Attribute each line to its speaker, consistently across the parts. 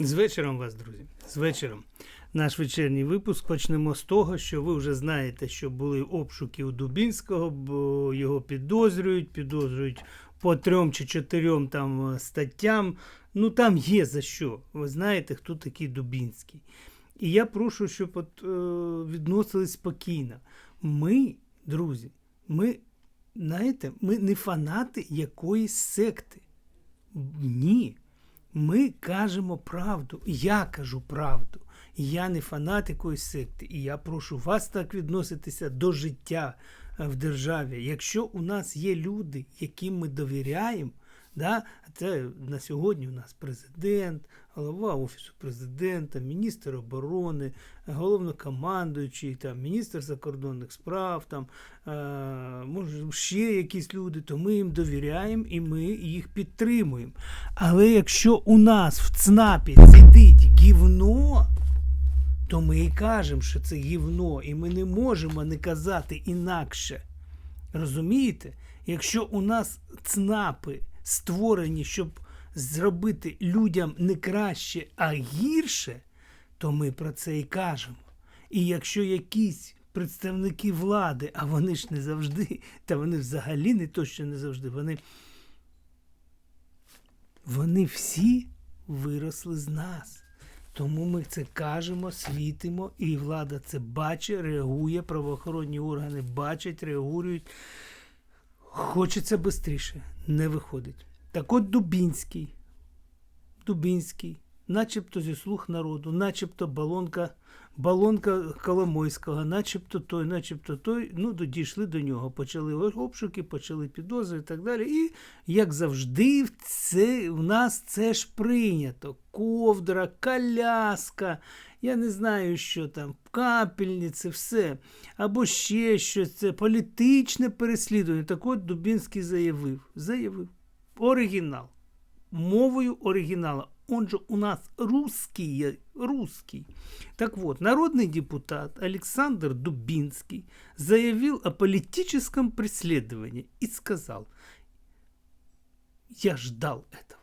Speaker 1: З вечором вас, друзі. З вечором. Наш вечірній випуск почнемо з того, що ви вже знаєте, що були обшуки у Дубінського, бо його підозрюють, підозрюють по трьом чи чотирьом там е, статтям. Ну там є за що. Ви знаєте, хто такий Дубінський. І я прошу, щоб от, е, відносились спокійно. Ми, друзі, ми, знаєте, ми не фанати якоїсь секти. Ні. Ми кажемо правду. Я кажу правду. Я не фанат якоїсь секти. І я прошу вас так відноситися до життя е, в державі. Якщо у нас є люди, яким ми довіряємо, да, це на сьогодні у нас президент, голова Офісу президента, міністр оборони, головнокомандуючий, там, міністр закордонних справ, там, е, може, ще якісь люди, то ми їм довіряємо і ми їх підтримуємо. Але якщо у нас в ЦНАПі сидить гівно, то ми і кажемо, що це гівно, і ми не можемо не казати інакше. Розумієте? Якщо у нас ЦНАПи створені, щоб зробити людям не краще, а гірше, то ми про це і кажемо. І якщо якісь представники влади, а вони ж не завжди, та вони взагалі не то, що не завжди, вони, вони всі виросли з нас. Тому ми це кажемо, світимо, і влада це бачить, реагує, правоохоронні органи бачать, реагують. Хочеться швидше, не виходить. Так от Дубінський, Дубінський, начебто зі слух народу, начебто балонка, балонка Коломойського, начебто той, начебто той, ну, дійшли до нього. Почали обшуки, почали підозри і так далі. І, як завжди, це, в нас це ж прийнято. Ковдра, коляска, я не знаю, що там, капельниці, все. Або ще щось, це політичне переслідування. Так от Дубінський заявив. Заявив. Оригінал. Мовою оригінала. Он же у нас русский, русский. Так вот, народный депутат Александр Дубинский заявил о политическом преследовании и сказал, я ждал этого.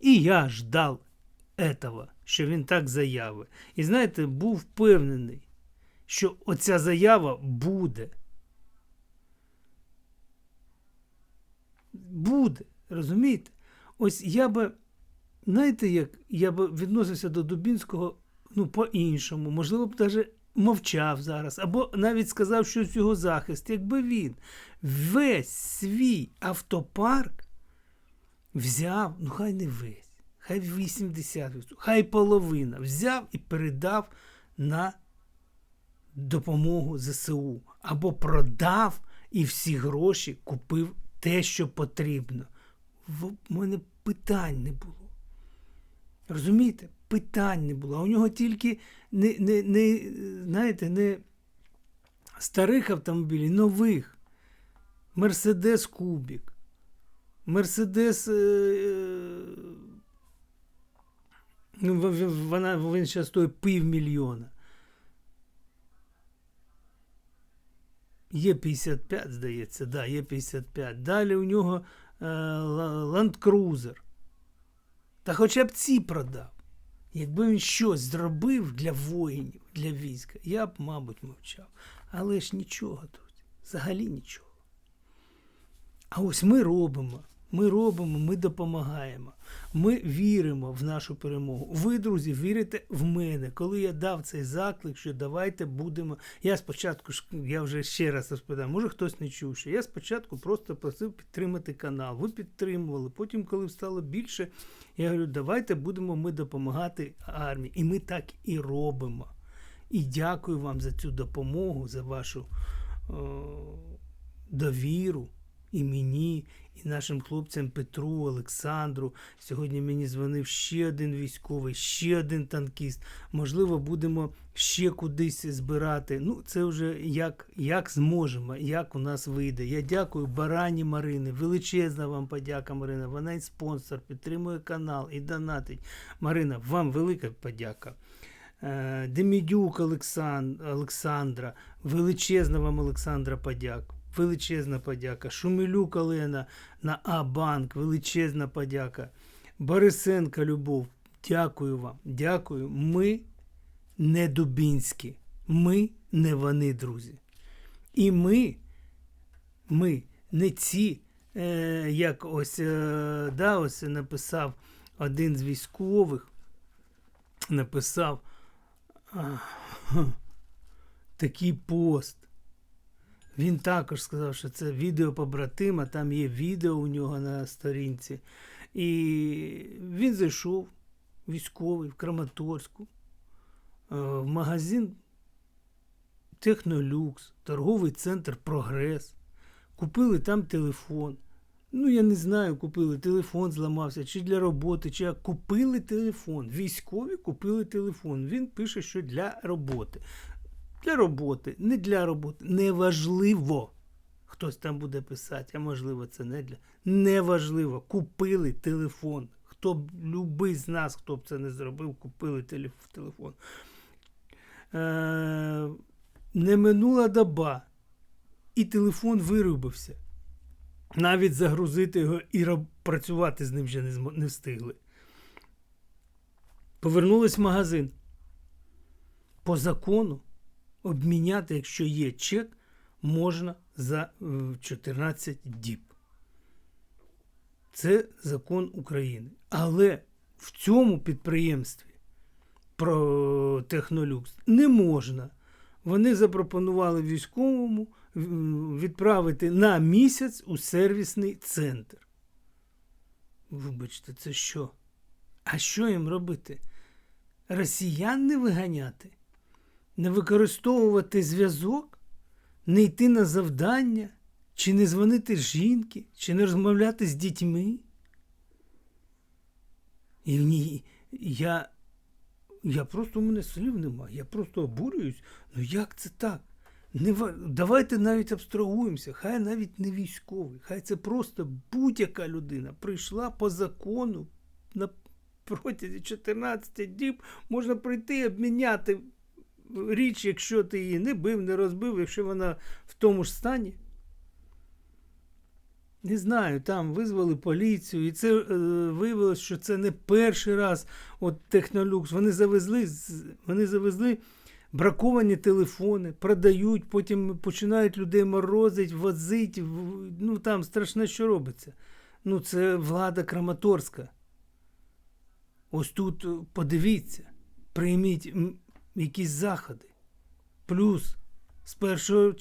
Speaker 1: І я ждав этого, що він так заявить. І знаєте, був впевнений, що оця заява буде. Буде, розумієте? Ось я би, Знаєте, як я би відносився до Дубінського ну, по-іншому, можливо б навіть мовчав зараз, або навіть сказав щось його захист, якби він весь свій автопарк взяв, ну хай не весь, хай 80%, хай половина взяв і передав на допомогу ЗСУ. Або продав і всі гроші купив те, що потрібно. В мене питань не було. Розумієте? Питань не було. У нього тільки не, не, не, знаєте, не старих автомобілів, нових. Мерседес Кубік. Мерседес. Ну, вона, він зараз стоїть півмільйона. Є 55, здається, да, є 55. Далі у нього е, Land. Та хоча б ці продав. Якби він щось зробив для воїнів, для війська, я б, мабуть, мовчав. Але ж нічого, тут, взагалі нічого. А ось ми робимо. Ми робимо, ми допомагаємо. Ми віримо в нашу перемогу. Ви, друзі, вірите в мене. Коли я дав цей заклик, що давайте будемо. Я спочатку я вже ще раз розповідаю, може хтось не чув, що я спочатку просто просив підтримати канал. Ви підтримували. Потім, коли стало більше, я говорю, давайте будемо ми допомагати армії. І ми так і робимо. І дякую вам за цю допомогу, за вашу о, довіру і мені, і нашим хлопцям Петру, Олександру. Сьогодні мені дзвонив ще один військовий, ще один танкіст. Можливо, будемо ще кудись збирати. Ну, це вже як як зможемо, як у нас вийде. Я дякую Барані Марини. Величезна вам подяка, Марина. Вона і спонсор, підтримує канал і донатить. Марина, вам велика подяка. Е, Демідюк Олександра, величезна вам Олександра подяка. Величезна подяка. Шумилюк Олена на А-банк, величезна подяка. Борисенка Любов, дякую вам. Дякую. Ми не Дубінські. Ми не вони, друзі. І ми, ми не ці, е, як ось, е, да, ось написав один з військових, написав а, такий пост. Він також сказав, що це відео побратима, там є відео у нього на сторінці. І він зайшов, військовий, в Краматорську, е, в магазин Технолюкс, торговий центр Прогрес. Купили там телефон. Ну, я не знаю, купили телефон, зламався, чи для роботи, чи купили телефон. Військові купили телефон. Він пише, що для роботи. Для роботи, не для роботи. Неважливо. Хтось там буде писати, а можливо, це не для. Неважливо. Купили телефон. Хто б любий з нас, хто б це не зробив, купили телефон. Е- не минула доба, і телефон вирубився. Навіть загрузити його і працювати з ним вже не, не встигли. Повернулись в магазин. По закону обміняти, якщо є чек, можна за е, 14 діб. Це закон України. Але в цьому підприємстві про Технолюкс не можна. Вони запропонували військовому відправити на місяць у сервісний центр. Вибачте, це що? А що їм робити? Росіян не виганяти? Не використовувати зв'язок? Не йти на завдання? Чи не дзвонити жінки? Чи не розмовляти з дітьми? І ні, я, я просто у мене слів немає. Я просто обурююсь. Ну як це так? Не, давайте навіть абстрагуємося. Хай навіть не військовий, хай це просто будь-яка людина прийшла по закону на протязі 14 діб можна прийти і обміняти річ, якщо ти її не бив, не розбив, якщо вона в тому ж стані. Не знаю, там визвали поліцію, і це е, виявилось, що це не перший раз от Технолюкс. Вони завезли, вони завезли браковані телефони, продають, потім починають людей морозить, возить. Ну там страшне, що робиться. Ну, це влада Краматорська. Ось тут е, подивіться, прийміть якісь заходи. Плюс з першого,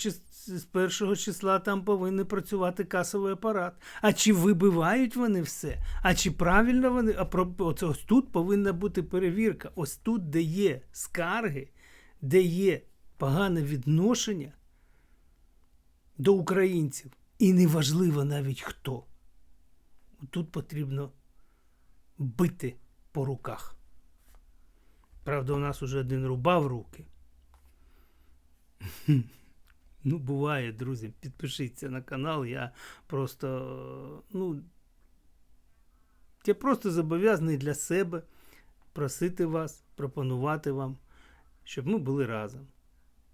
Speaker 1: з першого числа там повинен працювати касовий апарат. А чи вибивають вони все? А чи правильно вони? А про- ось, тут повинна бути перевірка. Ось тут, де є скарги, де є погане відношення до українців. І неважливо навіть хто. Тут потрібно бити по руках. Правда, у нас уже один рубав руки. Ну, буває, друзі. Підпишіться на канал. Я просто, ну, я просто зобов'язаний для себе просити вас, пропонувати вам, щоб ми були разом.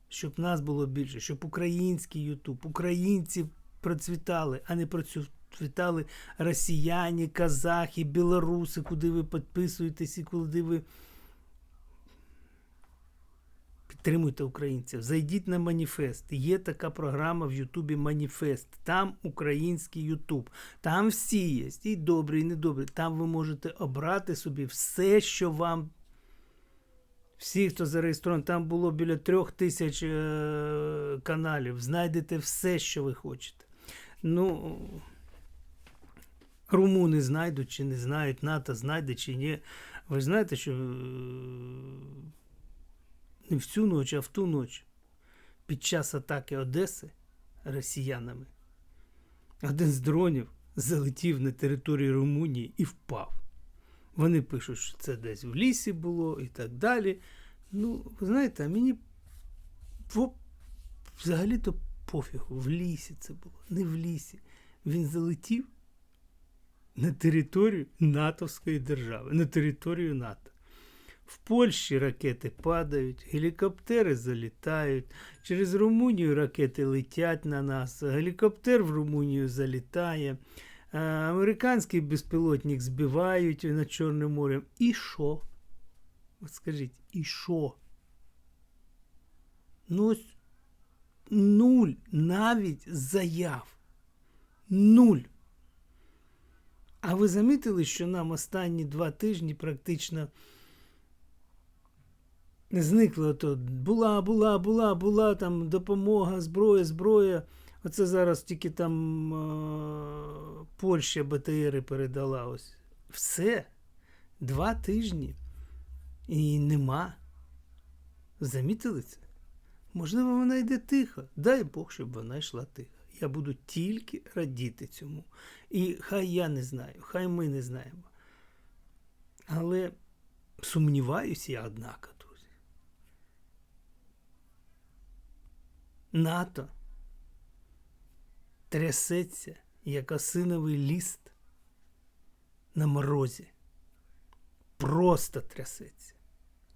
Speaker 1: Щоб нас було більше, щоб український Ютуб, українці процвітали, а не процвітали росіяни, казахи, білоруси, куди ви підписуєтесь і куди ви підтримуйте українців. Зайдіть на маніфест. Є така програма в Ютубі Маніфест. Там український Ютуб. Там всі є, і добрі, і недобрі. Там ви можете обрати собі все, що вам. Всі, хто зареєстрований, там було біля трьох тисяч е- каналів. Знайдете все, що ви хочете. Ну, румуни знайдуть чи не знають, НАТО знайде чи ні. Ви знаєте, що е, не в цю ніч, а в ту ніч під час атаки Одеси росіянами один з дронів залетів на територію Румунії і впав. Вони пишуть, що це десь в лісі було і так далі. Ну, ви знаєте, а мені взагалі-то пофігу, в лісі це було, не в лісі. Він залетів на територію натовської держави, на територію НАТО. В Польщі ракети падають, гелікоптери залітають. Через Румунію ракети летять на нас. Гелікоптер в Румунію залітає. Е, Американський безпілотник збивають над Чорним морем. І що? От скажіть, і що? Ну, ось нуль навіть заяв. Нуль. А ви замітили, що нам останні два тижні практично зникло то була, була, була, була там допомога, зброя, зброя. Оце зараз тільки там е- Польща БТРи передала. Ось. Все. Два тижні. І нема. Замітили це? Можливо, вона йде тихо. Дай Бог, щоб вона йшла тихо. Я буду тільки радіти цьому. І хай я не знаю, хай ми не знаємо. Але сумніваюся я, однако, друзі. НАТО трясеться, як осиновий ліст на морозі. Просто трясеться.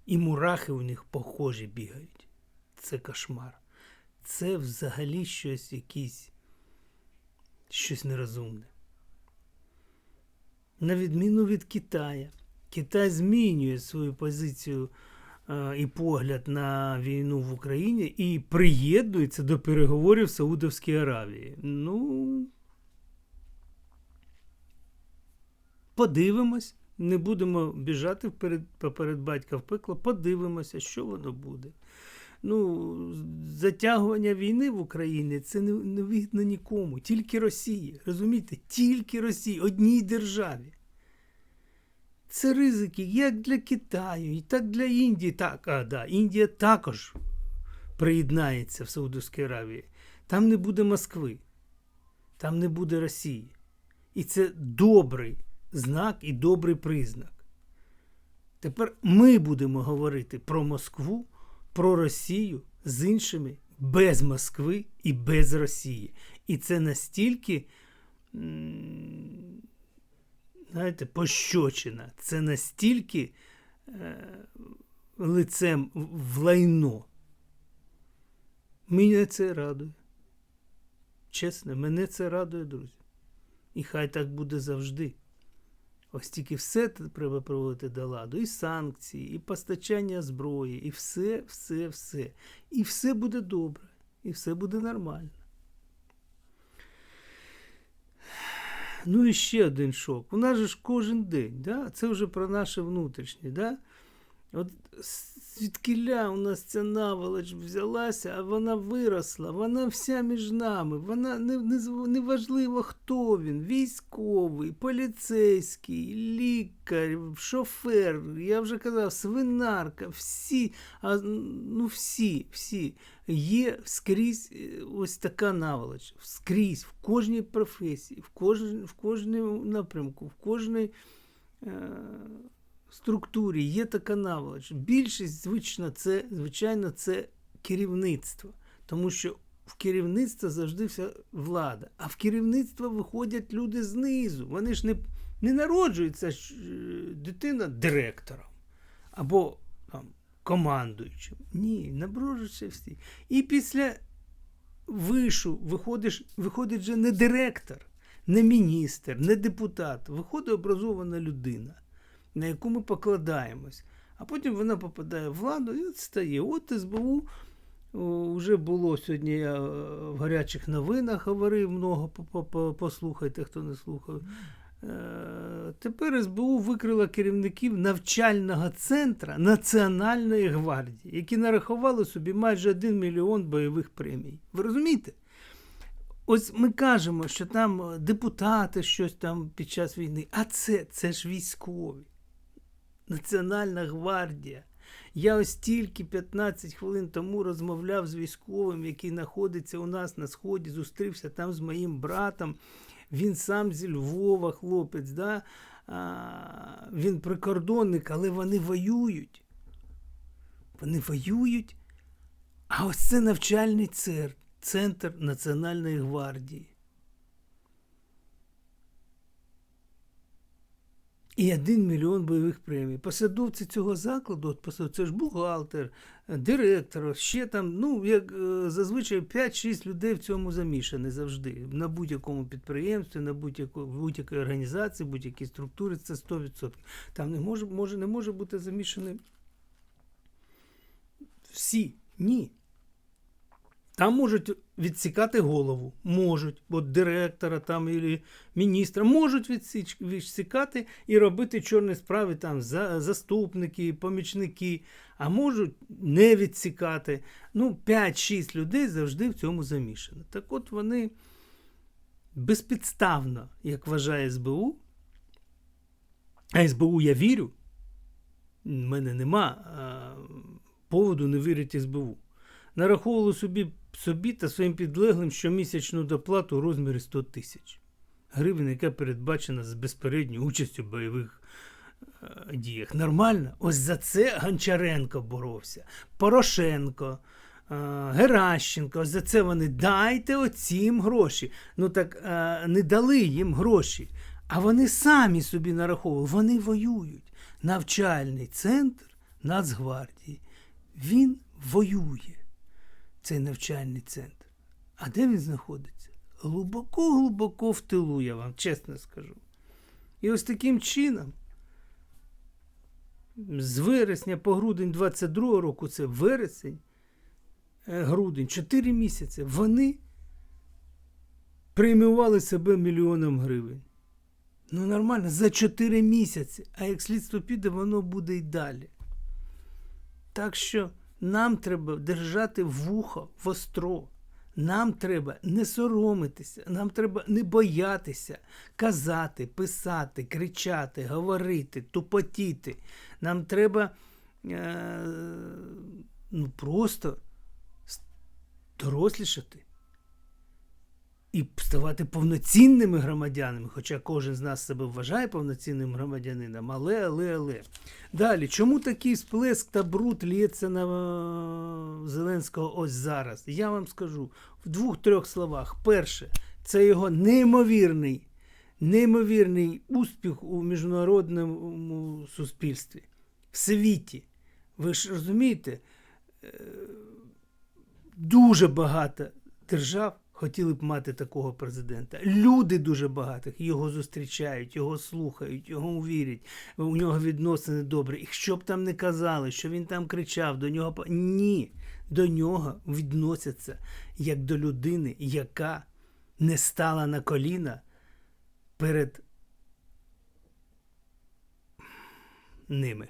Speaker 1: І мурахи у них похожі бігають. Це кошмар. Це взагалі щось якийсь, щось нерозумне. На відміну від Китая. Китай змінює свою позицію і погляд на війну в Україні і приєднується до переговорів Саудовській Аравії. Ну, подивимось. Не будемо біжати вперед, поперед батька в пекло, подивимося, що воно буде. Ну, затягування війни в Україні це не, не вигідно нікому, тільки Росії. Розумієте? Тільки Росії, одній державі. Це ризики як для Китаю, і так для Індії. Так, а, да, Індія також приєднається в Саудовській Аравії. Там не буде Москви, там не буде Росії. І це добрий знак і добрий признак. Тепер ми будемо говорити про Москву, про Росію з іншими без Москви і без Росії. І це настільки, знаєте, пощочина, це настільки е, лицем в лайно. Мене це радує. Чесно, мене це радує, друзі. І хай так буде завжди. Ось тільки все треба проводити до ладу. І санкції, і постачання зброї, і все, все, все. І все буде добре, і все буде нормально. Ну і ще один шок. У нас же ж кожен день, да? це вже про наше внутрішнє. Да? От звідкиля у нас ця наволоч взялася, а вона виросла, вона вся між нами. Вона не, не, не важливо, хто він: військовий, поліцейський, лікар, шофер, я вже казав, свинарка, всі, а, ну всі, всі. Є скрізь е, ось така наволоч. Скрізь, в кожній професії, в, кож, в кожному напрямку, в кожній. Е, структурі є така наволоч. Більшість, звично, це, звичайно, це керівництво. Тому що в керівництво завжди вся влада. А в керівництво виходять люди знизу. Вони ж не, не народжується е, дитина директором або там, командуючим. Ні, наброжуються всі. І після вишу виходиш, виходить же не директор, не міністр, не депутат. Виходить образована людина на яку ми покладаємось. А потім вона попадає в владу і стає. От СБУ вже було сьогодні. Я е, в гарячих новинах говорив много, по- по- послухайте, хто не слухав. Е, Тепер СБУ викрила керівників навчального центру Національної гвардії, які нарахували собі майже 1 мільйон бойових премій. Ви розумієте? Ось ми кажемо, що там е, депутати щось там під час війни, а це, це ж військові. Національна гвардія. Я ось тільки 15 хвилин тому розмовляв з військовим, який знаходиться у нас на сході, зустрівся там з моїм братом. Він сам зі Львова, хлопець, да? а, він прикордонник, але вони воюють. Вони воюють. А ось це навчальний центр, центр Національної гвардії. І один мільйон бойових премій. Посадовці цього закладу, от посадовці, це ж бухгалтер, е, директор, ще там, ну, як е, зазвичай 5-6 людей в цьому замішані завжди. На будь-якому підприємстві, на будь-якій організації, будь-якій структурі, це 100%. Там не може, може, не може бути замішані всі. Ні. Там можуть відсікати голову, можуть, от директора там і міністра, можуть відсіч, відсікати і робити чорні справи там за, заступники, помічники, а можуть не відсікати. Ну, 5-6 людей завжди в цьому замішані. Так от вони безпідставно, як вважає СБУ, а СБУ я вірю, в мене нема а, поводу не вірити СБУ нараховували собі, собі та своїм підлеглим щомісячну доплату у розмірі 100 тисяч гривень, яка передбачена з безпередньою участю в бойових е, діях. Нормально? Ось за це Гончаренко боровся, Порошенко. е, Геращенко, ось за це вони дайте оцім гроші. Ну так е, не дали їм гроші, а вони самі собі нараховували, вони воюють. Навчальний центр Нацгвардії. Він воює цей навчальний центр. А де він знаходиться? Глибоко-глибоко в тилу, я вам чесно скажу. І ось таким чином, з вересня по грудень 22 року, це вересень, е, грудень, 4 місяці, вони преміювали себе мільйоном гривень. Ну, нормально, за 4 місяці. А як слідство піде, воно буде й далі. Так що нам треба держати вухо востро. Нам треба не соромитися, нам треба не боятися казати, писати, кричати, говорити, тупотіти. Нам треба е, ну, просто дорослішати і ставати повноцінними громадянами, хоча кожен з нас себе вважає повноцінним громадянином, але, але, але. Далі, чому такий сплеск та бруд лється на е, Зеленського ось зараз? Я вам скажу в двох-трьох словах. Перше, це його неймовірний, неймовірний успіх у міжнародному суспільстві, в світі. Ви ж розумієте, е, дуже багато держав хотіли б мати такого президента. Люди дуже багатих його зустрічають, його слухають, його вірять, у нього відносини добрі. І що б там не казали, що він там кричав, до нього ні, до нього відносяться як до людини, яка не стала на коліна перед ними.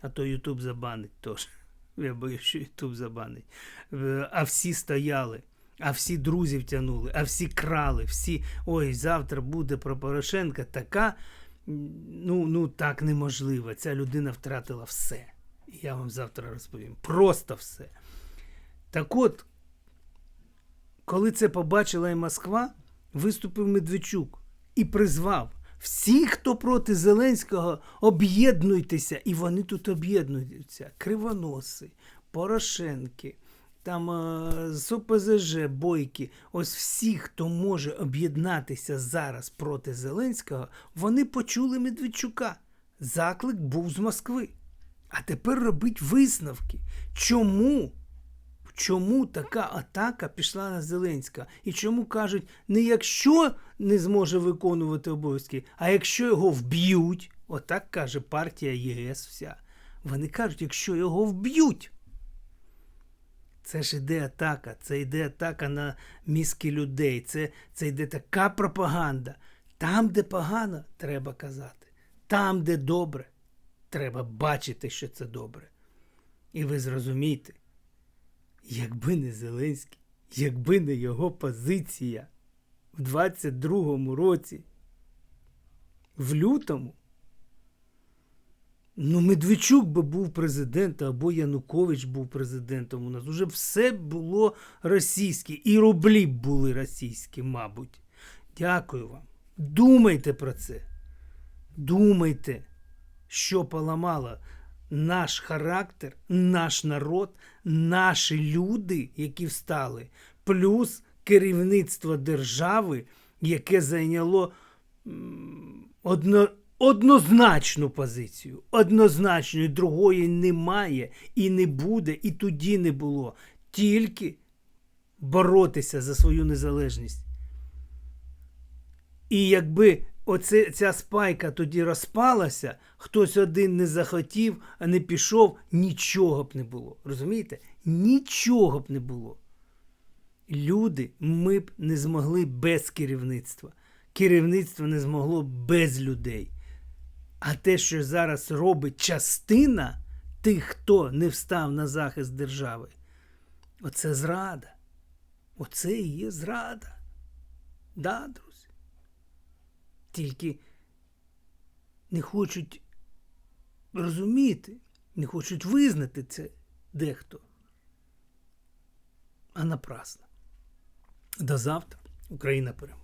Speaker 1: А то Ютуб забанить теж. Я боюсь, що Ютуб забанить. Е, А всі стояли, а всі друзів тянули, а всі крали, всі. Ой, завтра буде про Порошенка така. Ну, ну так неможливо. Ця людина втратила все. Я вам завтра розповім. Просто все. Так от, коли це побачила і Москва, виступив Медведчук і призвав всі, хто проти Зеленського, об'єднуйтеся. І вони тут об'єднуються. Кривоноси, Порошенки, там е, з ОПЗЖ, Бойки. Ось всі, хто може об'єднатися зараз проти Зеленського, вони почули Медведчука. Заклик був з Москви. А тепер робить висновки. Чому? Чому така атака пішла на Зеленська? І чому кажуть, не якщо не зможе виконувати обов'язки, а якщо його вб'ють, отак каже партія ЄС вся. Вони кажуть, якщо його вб'ють. Це ж іде атака, це йде атака на мізки людей, це, це йде така пропаганда. Там, де погано, треба казати. Там, де добре, треба бачити, що це добре. І ви зрозумієте, якби не Зеленський, якби не його позиція в 22-му році, в лютому, ну, Медведчук би був президентом, або Янукович був президентом у нас. Уже все було російське. І рублі були російські, мабуть. Дякую вам. Думайте про це. Думайте, що поламало наш характер, наш народ, наші люди, які встали, плюс керівництво держави, яке зайняло одно, однозначну позицію. Однозначної другої немає і не буде, і тоді не було. Тільки боротися за свою незалежність. І якби оце, ця спайка тоді розпалася, хтось один не захотів, а не пішов, нічого б не було. Розумієте? Нічого б не було. Люди ми б не змогли без керівництва. Керівництво не змогло без людей. А те, що зараз робить частина тих, хто не встав на захист держави, оце зрада. Оце і є зрада. Да, друзі. Тільки не хочуть розуміти, не хочуть визнати це дехто. А напрасно. До завтра Україна переможе.